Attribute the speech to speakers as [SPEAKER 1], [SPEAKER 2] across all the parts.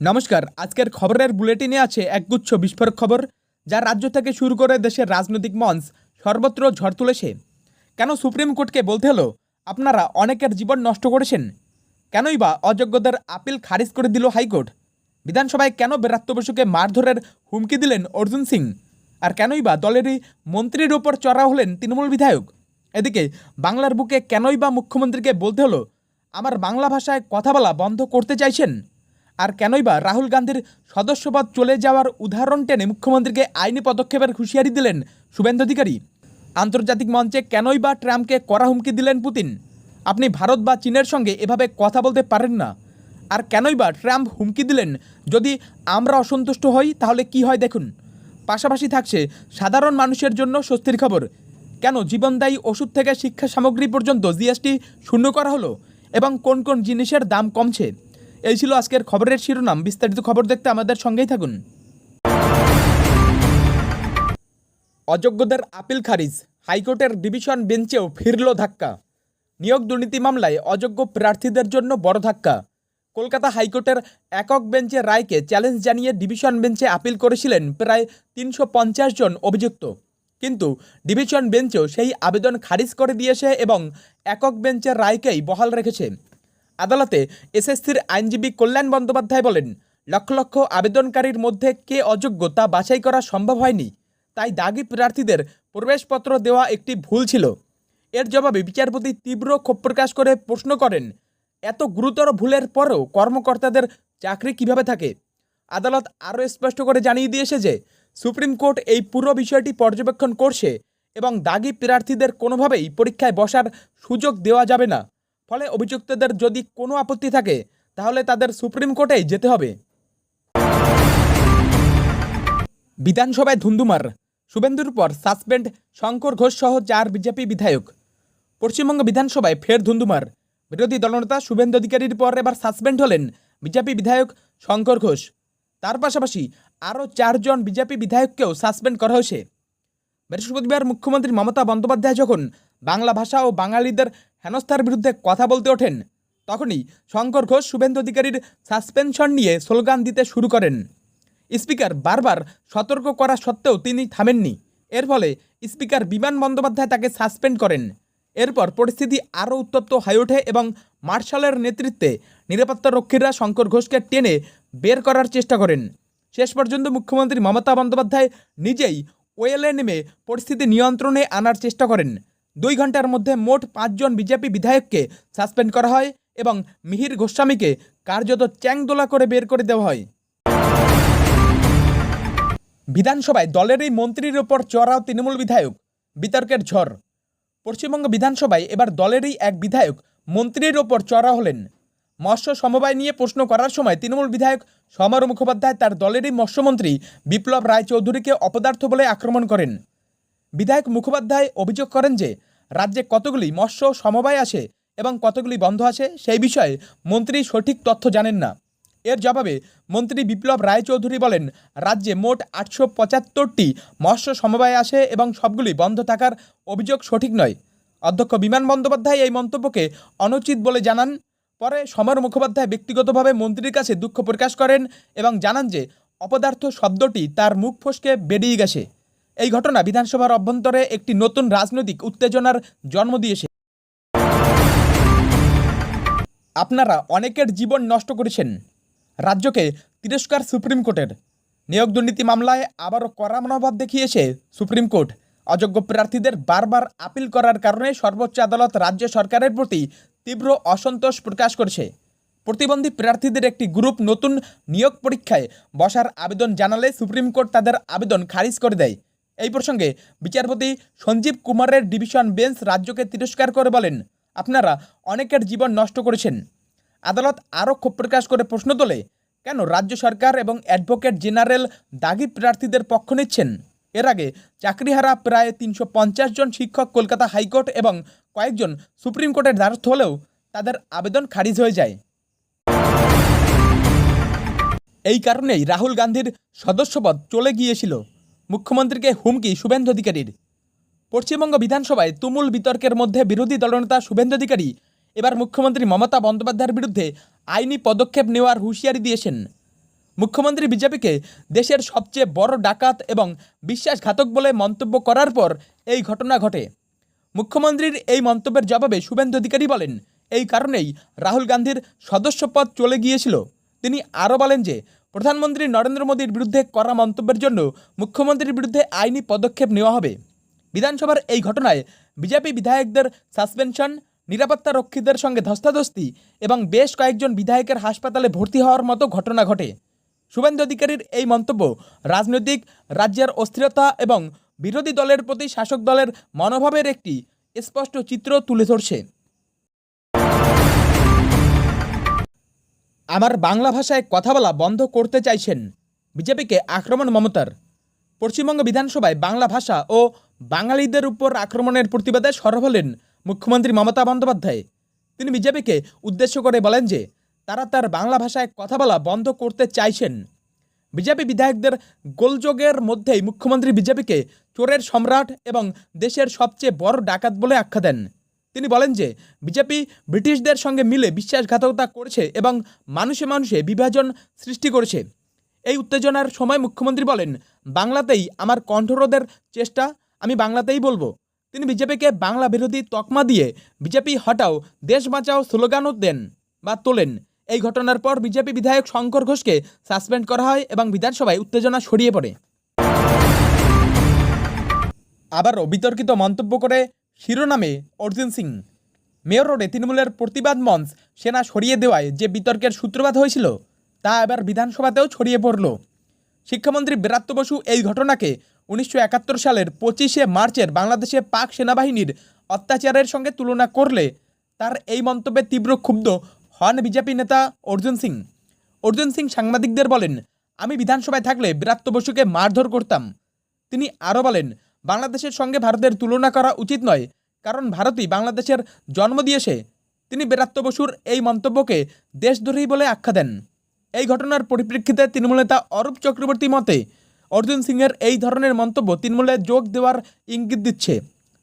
[SPEAKER 1] নমস্কার, আজকের খবরের বুলেটিনে আছে একগুচ্ছ বিস্ফোরক খবর যা রাজ্য থেকে শুরু করে দেশের রাজনৈতিক মঞ্চ সর্বত্র ঝড় তুলেছে। কেন সুপ্রিম কোর্টকে বলতে হলো, আপনারা অনেকের জীবন নষ্ট করেছেন? কেনই বা অযোগ্যদের আপিল খারিজ করে দিল হাইকোর্ট? বিধানসভায় কেন বেরাত্ত বসুকে মারধরের হুমকি দিলেন অর্জুন সিং? আর কেনই বা দলেরই মন্ত্রীর ওপর চড়া হলেন তৃণমূল বিধায়ক? এদিকে, বাংলার বুকে কেনই বা মুখ্যমন্ত্রীকে বলতে হলো, আমার বাংলা ভাষায় কথা বলা বন্ধ করতে চাইছেন? আর কেনই বা রাহুল গান্ধীর সদস্যপদ চলে যাওয়ার উদাহরণ টেনে মুখ্যমন্ত্রীকে আইনি পদক্ষেপের হুঁশিয়ারি দিলেন শুভেন্দু অধিকারী। আন্তর্জাতিক মঞ্চে কেনই বা ট্রাম্পকে কড়া হুমকি দিলেন পুতিন? আপনি ভারত বা চীনের সঙ্গে এভাবে কথা বলতে পারেন না। আর কেনই বা ট্রাম্প হুমকি দিলেন? যদি আমরা অসন্তুষ্ট হই, তাহলে কি হয় দেখুন। পাশাপাশি থাকছে সাধারণ মানুষের জন্য স্বস্তির খবর। কেন জীবনদায়ী ওষুধ থেকে শিক্ষা সামগ্রী পর্যন্ত জিএসটি শূন্য করা হলো? এবং কোন কোন জিনিসের দাম কমছে? এই ছিল আজকের খবরের শিরোনাম। বিস্তারিত খবর দেখতে আমাদের সঙ্গেই থাকুন। অযোগ্যদের আপিল খারিজ। হাইকোর্টের ডিভিশন বেঞ্চেও ফিরল ধাক্কা। নিয়োগ দুর্নীতি মামলায় অযোগ্য প্রার্থীদের জন্য বড় ধাক্কা। কলকাতা হাইকোর্টের একক বেঞ্চের রায়কে চ্যালেঞ্জ জানিয়ে ডিভিশন বেঞ্চে আপিল করেছিলেন প্রায় তিনশো পঞ্চাশ জন অভিযুক্ত। কিন্তু ডিভিশন বেঞ্চও সেই আবেদন খারিজ করে দিয়েছে এবং একক বেঞ্চের রায়কেই বহাল রেখেছে। আদালতে এসএসসির আইনজীবী কল্যাণ বন্দ্যোপাধ্যায় বলেন, লক্ষ লক্ষ আবেদনকারীর মধ্যে কে অযোগ্য তা বাছাই করা সম্ভব হয়নি। তাই দাগি প্রার্থীদের প্রবেশপত্র দেওয়া একটি ভুল ছিল। এর জবাবে বিচারপতি তীব্র ক্ষোভ প্রকাশ করে প্রশ্ন করেন, এত গুরুতর ভুলের পরেও কর্মকর্তাদের চাকরি কীভাবে থাকে? আদালত আরও স্পষ্ট করে জানিয়ে দিয়েছে যে, সুপ্রিম কোর্ট এই পুরো বিষয়টি পর্যবেক্ষণ করছে এবং দাগি প্রার্থীদের কোনোভাবেই পরীক্ষায় বসার সুযোগ দেওয়া যাবে না। ফলে অভিযুক্তদের যদি কোনো আপত্তি থাকে, তাহলে তাদের সুপ্রিম কোর্টে যেতে হবে। বিধানসভায় ধুন্ধুমার। শুভেন্দুর পর সাসপেন্ড শঙ্কর ঘোষ সহ চার বিজেপি বিধায়ক। পশ্চিমবঙ্গ বিধানসভায় ফের ধুন্ধুমার। বিরোধী দলনেতা শুভেন্দু অধিকারীর পর এবার সাসপেন্ড হলেন বিজেপি বিধায়ক শঙ্কর ঘোষ। তার পাশাপাশি আরও চারজন বিজেপি বিধায়ককেও সাসপেন্ড করা হয়েছে। বৃহস্পতিবার মুখ্যমন্ত্রী মমতা বন্দ্যোপাধ্যায় যখন বাংলা ভাষা ও বাঙালিদের হেনস্থার বিরুদ্ধে কথা বলতে ওঠেন। তখনই শঙ্কর ঘোষ শুভেন্দু অধিকারীর সাসপেনশন নিয়ে স্লোগান দিতে শুরু করেন। স্পিকার বারবার সতর্ক করা সত্ত্বেও তিনি থামেননি। এর ফলে স্পিকার বিমান বন্দ্যোপাধ্যায় তাকে সাসপেন্ড করেন। এরপর পরিস্থিতি আরও উত্তপ্ত হয়ে ওঠে এবং মার্শালের নেতৃত্বে নিরাপত্তা রক্ষীরা শঙ্কর ঘোষকে টেনে বের করার চেষ্টা করেন। শেষ পর্যন্ত মুখ্যমন্ত্রী মমতা বন্দ্যোপাধ্যায় নিজেই ওয়েলে নেমে পরিস্থিতি নিয়ন্ত্রণে আনার চেষ্টা করেন। দুই ঘণ্টার মধ্যে মোট পাঁচজন বিজেপি বিধায়ককে সাসপেন্ড করা হয় এবং মিহির গোস্বামীকে কার্যত চ্যাংদোলা করে বের করে দেওয়া হয়। বিধানসভায় দলেরই মন্ত্রীর ওপর চড়াও তৃণমূল বিধায়ক বিতর্কের ঝড়। পশ্চিমবঙ্গ বিধানসভায় এবার দলেরই এক বিধায়ক মন্ত্রীর ওপর চড়া হলেন। মৎস্য সমবায় নিয়ে প্রশ্ন করার সময় তৃণমূল বিধায়ক সমর মুখোপাধ্যায় তার দলেরই মৎস্যমন্ত্রী বিপ্লব রায়চৌধুরীকে অপদার্থ বলে আক্রমণ করেন। বিধায়ক মুখোপাধ্যায় অভিযোগ করেন যে, রাজ্যে কতগুলি মৎস্য সমবায় আছে এবং কতগুলি বন্ধ আছে সেই বিষয়ে মন্ত্রী সঠিক তথ্য জানেন না। এর জবাবে মন্ত্রী বিপ্লব রায়চৌধুরী বলেন, রাজ্যে মোট আটশো পঁচাত্তরটি মৎস্য সমবায় আছে এবং সবগুলি বন্ধ থাকার অভিযোগ সঠিক নয়। অধ্যক্ষ বিমান বন্দ্যোপাধ্যায় এই মন্তব্যকে অনুচিত বলে জানান। পরে সমর মুখোপাধ্যায় ব্যক্তিগতভাবে মন্ত্রীর কাছে দুঃখ প্রকাশ করেন এবং জানান যে, অপদার্থ শব্দটি তার মুখ ফসকে বেরিয়ে গেছে। এই ঘটনা বিধানসভার অভ্যন্তরে একটি নতুন রাজনৈতিক উত্তেজনার জন্ম দিয়েছে। আপনারা অনেকের জীবন নষ্ট করেছেন। রাজ্যকে তিরস্কার সুপ্রিম কোর্টের। নিয়োগ দুর্নীতি মামলায় আবারও কড়া মনোভাব দেখিয়েছে সুপ্রিম কোর্ট। অযোগ্য প্রার্থীদের বারবার আপিল করার কারণে সর্বোচ্চ আদালত রাজ্য সরকারের প্রতি তীব্র অসন্তোষ প্রকাশ করেছে। প্রতিবন্ধী প্রার্থীদের একটি গ্রুপ নতুন নিয়োগ পরীক্ষায় বসার আবেদন জানালে সুপ্রিম কোর্ট তাদের আবেদন খারিজ করে দেয়। এই প্রসঙ্গে বিচারপতি সঞ্জীব কুমারের ডিভিশন বেঞ্চ রাজ্যকে তিরস্কার করে বলেন, আপনারা অনেকের জীবন নষ্ট করেছেন। আদালত আরও ক্ষোভ প্রকাশ করে প্রশ্ন তোলে, কেন রাজ্য সরকার এবং অ্যাডভোকেট জেনারেল দাগি প্রার্থীদের পক্ষ নিচ্ছেন? এর আগে চাকরিহারা প্রায় তিনশো পঞ্চাশ জন শিক্ষক কলকাতা হাইকোর্ট এবং কয়েকজন সুপ্রিম কোর্টের দ্বারস্থ হলেও তাদের আবেদন খারিজ হয়ে যায়। এই কারণেই রাহুল গান্ধীর সদস্যপদ চলে গিয়েছিল। মুখ্যমন্ত্রীকে হুমকি শুভেন্দু অধিকারীর। পশ্চিমবঙ্গ বিধানসভায় তুমুল বিতর্কের মধ্যে বিরোধী দলনেতা শুভেন্দু অধিকারী এবার মুখ্যমন্ত্রী মমতা বন্দ্যোপাধ্যায়ের বিরুদ্ধে আইনি পদক্ষেপ নেওয়ার হুঁশিয়ারি দিয়েছেন। মুখ্যমন্ত্রী বিজেপিকে দেশের সবচেয়ে বড় ডাকাত এবং বিশ্বাসঘাতক বলে মন্তব্য করার পর এই ঘটনা ঘটে। মুখ্যমন্ত্রীর এই মন্তব্যের জবাবে শুভেন্দু অধিকারী বলেন, এই কারণেই রাহুল গান্ধীর সদস্যপদ চলে গিয়েছিল। তিনি আরও বলেন যে প্রধানমন্ত্রী নরেন্দ্র মোদীর বিরুদ্ধে করা মন্তব্যের জন্য মুখ্যমন্ত্রীর বিরুদ্ধে আইনি পদক্ষেপ নেওয়া হবে। বিধানসভার এই ঘটনায় বিজেপি বিধায়কদের সাসপেনশন, নিরাপত্তা রক্ষীদের সঙ্গে ধস্তাধস্তি এবং বেশ কয়েকজন বিধায়কের হাসপাতালে ভর্তি হওয়ার মতো ঘটনা ঘটে। শুভেন্দু অধিকারীর এই মন্তব্য রাজনৈতিক, রাজ্যের অস্থিরতা এবং বিরোধী দলের প্রতি শাসক দলের মনোভাবের একটি স্পষ্ট চিত্র তুলে ধরছে। আমার বাংলা ভাষায় কথা বলা বন্ধ করতে চাইছেন বিজেপিকে আক্রমণ মমতার। পশ্চিমবঙ্গ বিধানসভায় বাংলা ভাষা ও বাঙালিদের উপর আক্রমণের প্রতিবাদে সরব হলেন মুখ্যমন্ত্রী মমতা বন্দ্যোপাধ্যায়। তিনি বিজেপিকে উদ্দেশ্য করে বলেন যে, তারা তার বাংলা ভাষায় কথা বলা বন্ধ করতে চাইছেন। বিজেপি বিধায়কদের গোলযোগের মধ্যেই মুখ্যমন্ত্রী বিজেপিকে চোরের সম্রাট এবং দেশের সবচেয়ে বড় ডাকাত বলে আখ্যা দেন। তিনি বলেন যে, বিজেপি ব্রিটিশদের সঙ্গে মিলে বিশ্বাসঘাতকতা করেছে এবং মানুষে মানুষে বিভাজন সৃষ্টি করেছে। এই উত্তেজনার সময় মুখ্যমন্ত্রী বলেন, বাংলাতেই আমার কণ্ঠরোধের চেষ্টা, আমি বাংলাতেই বলব। তিনি বিজেপিকে বাংলা বিরোধী তকমা দিয়ে বিজেপি হটাও, দেশ বাঁচাও স্লোগানও দেন বা তোলেন। এই ঘটনার পর বিজেপি বিধায়ক শঙ্কর ঘোষকে সাসপেন্ড করা হয় এবং বিধানসভায় উত্তেজনা ছড়িয়ে পড়ে। আবারও বিতর্কিত মন্তব্য করে শিরোনামে অর্জুন সিং। মেয়র রোডে তৃণমূলের প্রতিবাদ মঞ্চ সেনা সরিয়ে দেওয়ায় যে বিতর্কের সূত্রপাত হয়েছিল, তা এবার বিধানসভাতেও ছড়িয়ে পড়ল। শিক্ষামন্ত্রী বেরাত্ত বসু এই ঘটনাকে উনিশশো একাত্তর সালের পঁচিশে মার্চের বাংলাদেশে পাক সেনাবাহিনীর অত্যাচারের সঙ্গে তুলনা করলে তার এই মন্তব্যে তীব্র ক্ষুব্ধ হন বিজেপি নেতা অর্জুন সিং। অর্জুন সিং সাংবাদিকদের বলেন, আমি বিধানসভায় থাকলে বিরাত্ত বসুকে মারধর করতাম। তিনি আরও বলেন বাংলাদেশের সঙ্গে ভারতের তুলনা করা উচিত নয়, কারণ ভারতই বাংলাদেশের জন্ম দিয়েছে। তিনি বেরাত্ত বসুর এই মন্তব্যকে দেশদ্রোহী বলে আখ্যা দেন। এই ঘটনার পরিপ্রেক্ষিতে তৃণমূল নেতা অরূপ চক্রবর্তী মতে, অর্জুন সিংয়ের এই ধরনের মন্তব্য তৃণমূলে যোগ দেওয়ার ইঙ্গিত দিচ্ছে।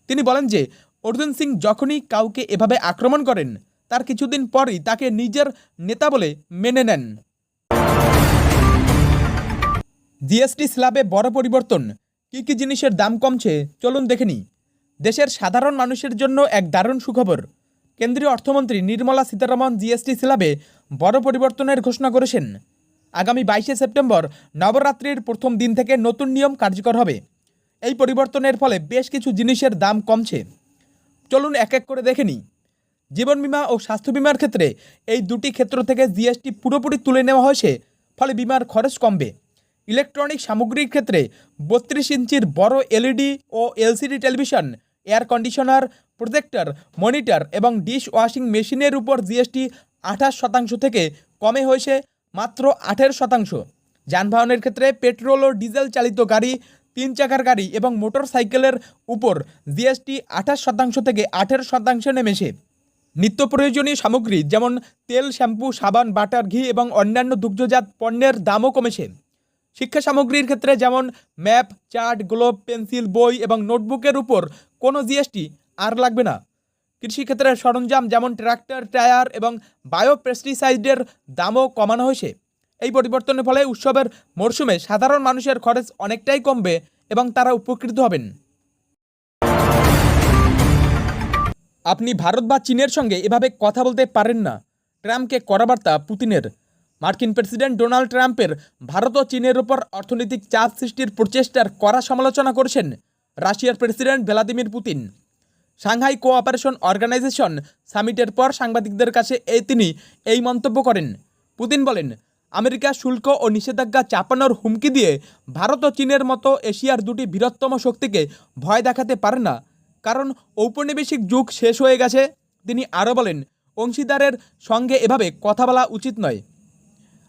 [SPEAKER 1] তিনি বলেন যে, অর্জুন সিং যখনই কাউকে এভাবে আক্রমণ করেন, তার কিছুদিন পরই তাকে নিজের নেতা বলে মেনে নেন। জিএসটি স্ল্যাবে বড় পরিবর্তন কী কী জিনিসের দাম কমছে? চলুন দেখে নিই। দেশের সাধারণ মানুষের জন্য এক দারুণ সুখবর। কেন্দ্রীয় অর্থমন্ত্রী নির্মলা সীতারামন জিএসটি স্ল্যাবে বড় পরিবর্তনের ঘোষণা করেছেন। আগামী বাইশে সেপ্টেম্বর নবরাত্রির প্রথম দিন থেকে নতুন নিয়ম কার্যকর হবে। এই পরিবর্তনের ফলে বেশ কিছু জিনিসের দাম কমছে। চলুন এক এক করে দেখে নিই। জীবন বিমা ও স্বাস্থ্য বীমার ক্ষেত্রে এই দুটি ক্ষেত্র থেকে জিএসটি পুরোপুরি তুলে নেওয়া হয়েছে, ফলে বিমার খরচ কমবে। ইলেকট্রনিক সামগ্রীর ক্ষেত্রে বত্রিশ ইঞ্চির বড় এলইডি ও LCD television, air conditioner, projector, monitor এবং ডিশ ওয়াশিং মেশিনের উপর জিএসটি আঠাশ শতাংশ থেকে কমে হয়েছে মাত্র আঠেরো শতাংশ। যানবাহনের ক্ষেত্রে পেট্রোল ও ডিজেল চালিত গাড়ি, তিন চাকার গাড়ি এবং মোটর সাইকেলের উপর জিএসটি আঠাশ শতাংশ থেকে আঠেরো শতাংশে নেমেছে। নিত্য প্রয়োজনীয় সামগ্রী যেমন তেল, শ্যাম্পু, সাবান, বাটার, ঘি এবং অন্যান্য দুগ্ধজাত পণ্যের দামও কমেছে। শিক্ষা সামগ্রীর ক্ষেত্রে যেমন ম্যাপ, চার্ট, গ্লোব, পেন্সিল, বই এবং নোটবুকের উপর কোনো জিএসটি আর লাগবে না। কৃষিক্ষেত্রের সরঞ্জাম যেমন ট্রাক্টর, টায়ার এবং বায়ো পেস্টিসাইডের দামও কমানো হয়েছে। এই পরিবর্তনের ফলে উৎসবের মরশুমে সাধারণ মানুষের খরচ অনেকটাই কমবে এবং তারা উপকৃত হবেন। আপনি ভারত বা চীনের সঙ্গে এভাবে কথা বলতে পারেন না। ট্রাম্পকে কড়া বার্তা পুতিনের। মার্কিন প্রেসিডেন্ট ডোনাল্ড ট্রাম্পের ভারত ও চীনের উপর অর্থনৈতিক চাপ সৃষ্টির প্রচেষ্টার কড়া সমালোচনা করেছেন রাশিয়ার president Vladimir Putin. Shanghai cooperation organisation সামিটের পর সাংবাদিকদের কাছে এই তিনি এই মন্তব্য করেন। পুতিন বলেন, আমেরিকা শুল্ক ও নিষেধাজ্ঞা চাপানোর হুমকি দিয়ে ভারত ও চীনের মতো এশিয়ার দুটি বৃহত্তম শক্তিকে ভয় দেখাতে পারে না। কারণ ঔপনিবেশিক যুগ শেষ হয়ে গেছে। তিনি আরও বলেন, অংশীদারের সঙ্গে এভাবে কথা বলা উচিত নয়।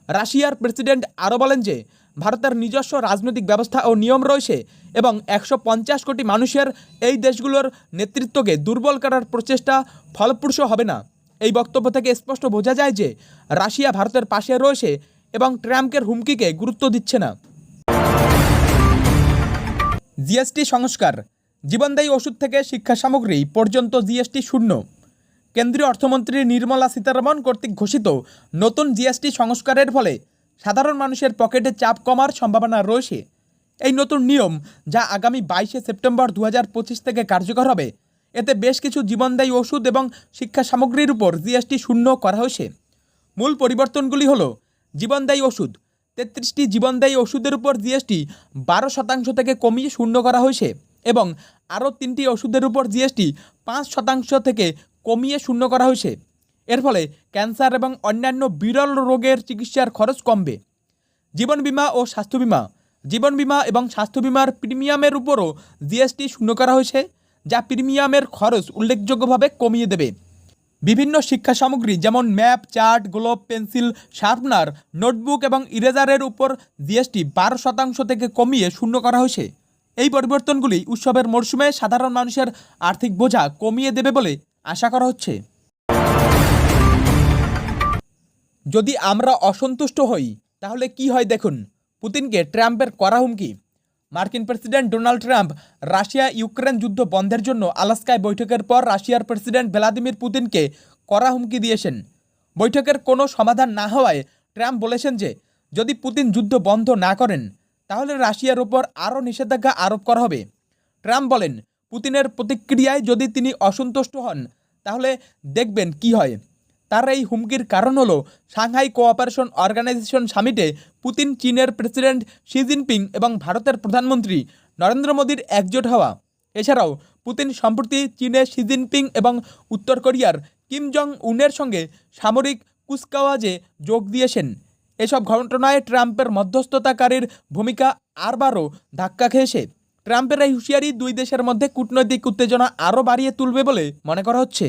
[SPEAKER 1] রাশিয়ার প্রেসিডেন্ট আরও বলেন যে, ভারতের নিজস্ব রাজনৈতিক ব্যবস্থা ও নিয়ম রয়েছে এবং একশো পঞ্চাশ কোটি মানুষের এই দেশগুলোর নেতৃত্বকে দুর্বল করার প্রচেষ্টা ফলপ্রসূ হবে না। এই বক্তব্য থেকে স্পষ্ট বোঝা যায় যে, রাশিয়া ভারতের পাশে রয়েছে এবং ট্রাম্পের হুমকিকে গুরুত্ব দিচ্ছে না। জিএসটি সংস্কার। জীবনদায়ী ওষুধ থেকে শিক্ষা সামগ্রী পর্যন্ত জিএসটি শূন্য। কেন্দ্রীয় অর্থমন্ত্রী নির্মলা সীতারামন কর্তৃক ঘোষিত নতুন জিএসটি সংস্কারের ফলে সাধারণ মানুষের পকেটে চাপ কমার সম্ভাবনা রয়েছে। এই নতুন নিয়ম, যা আগামী বাইশে সেপ্টেম্বর দু হাজার পঁচিশ থেকে কার্যকর হবে, এতে বেশ কিছু জীবনদায়ী ওষুধ এবং শিক্ষা সামগ্রীর উপর জিএসটি শূন্য করা হয়েছে। মূল পরিবর্তনগুলি হল, জীবনদায়ী ওষুধ, তেত্রিশটি জীবনদায়ী ওষুধের উপর জিএসটি বারো শতাংশ থেকে কমিয়ে শূন্য করা হয়েছে এবং আরও তিনটি ওষুধের উপর জিএসটি পাঁচ শতাংশ থেকে কমিয়ে শূন্য করা হয়েছে। এর ফলে ক্যান্সার এবং অন্যান্য বিরল রোগের চিকিৎসার খরচ কমবে। জীবন বীমা ও স্বাস্থ্য বীমা। জীবন বীমা এবং স্বাস্থ্য বীমার প্রিমিয়ামের উপরও জিএসটি শূন্য করা হয়েছে, যা প্রিমিয়ামের খরচ উল্লেখযোগ্যভাবে কমিয়ে দেবে। বিভিন্ন শিক্ষা সামগ্রী যেমন map, chart, globe, pencil, sharpener, notebook এবং ইরেজারের উপর জিএসটি বারো শতাংশ থেকে কমিয়ে শূন্য করা হয়েছে। এই পরিবর্তনগুলি উৎসবের মরশুমে সাধারণ মানুষের আর্থিক বোঝা কমিয়ে দেবে বলে আশা করা হচ্ছে? যদি আমরা অসন্তুষ্ট হই, তাহলে কি হয় দেখুন? পুতিনকে ট্রাম্পের করা হুমকি। মার্কিন president Donald Trump Russia Ukraine যুদ্ধ বন্ধের জন্য আলাস্কায় বৈঠকের পর রাশিয়ার প্রেসিডেন্ট ভ্লাদিমির পুতিনকে করা হুমকি দিয়েছেন। বৈঠকের কোনো সমাধান না হওয়ায় ট্রাম্প বলেছেন যে, যদি পুতিন যুদ্ধ বন্ধ না করেন, তাহলে রাশিয়ার ওপর আরও নিষেধাজ্ঞা আরোপ করা হবে। ট্রাম্প বলেন, পুতিনের প্রতিক্রিয়ায় যদি তিনি অসন্তুষ্ট হন তাহলে দেখবেন কি হয়। তার এই হুমকির কারণ হলো সাংহাই কোঅপারেশন অর্গানাইজেশন সামিটে পুতিন চীনের প্রেসিডেন্ট শি জিনপিং এবং ভারতের প্রধানমন্ত্রী নরেন্দ্র মোদীর একজোট হওয়া। এছাড়াও পুতিন সম্প্রতি চীনে শি জিনপিং এবং উত্তর কোরিয়ার কিম জং উনের সঙ্গে সামরিক কুচকাওয়াজে যোগ দিয়েছেন। এসব ঘটনায় ট্রাম্পের মধ্যস্থতাকারীর ভূমিকা আরবারও ধাক্কা খেয়েছে। ট্রাম্পের এই হুঁশিয়ারি দুই দেশের মধ্যে কূটনৈতিক উত্তেজনা আরও বাড়িয়ে তুলবে বলে মনে করা হচ্ছে।